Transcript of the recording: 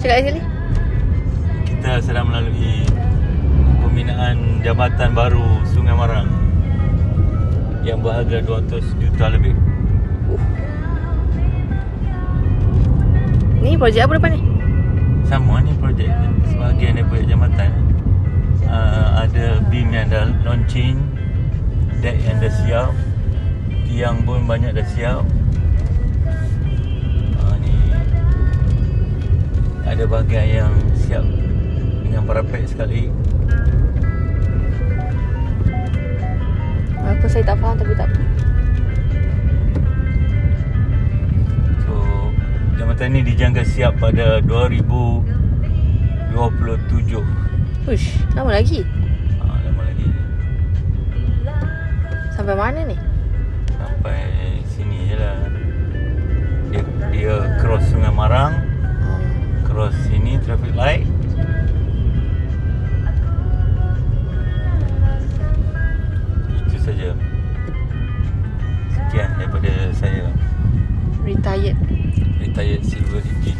Cakap sekali. Kita sedang melalui pembinaan jambatan baru Sungai Marang yang berharga 200 juta lebih. Ni projek apa depan ni? Sama ni projek sebahagian daripada jambatan. Uh, ada beam yang dah launching, deck yang dah siap, tiang pun banyak dah siap. Bahagian yang siap dengan parapet sekali. Apa saya tak faham tapi tak apa. So jambatan ni dijangka siap pada 2027. Ush, lama lagi. Ha, lama lagi. Sampai mana ni? Sampai sini je lah. Dia, dia cross Sungai Marang, saya. Retired. Retired civil engineer.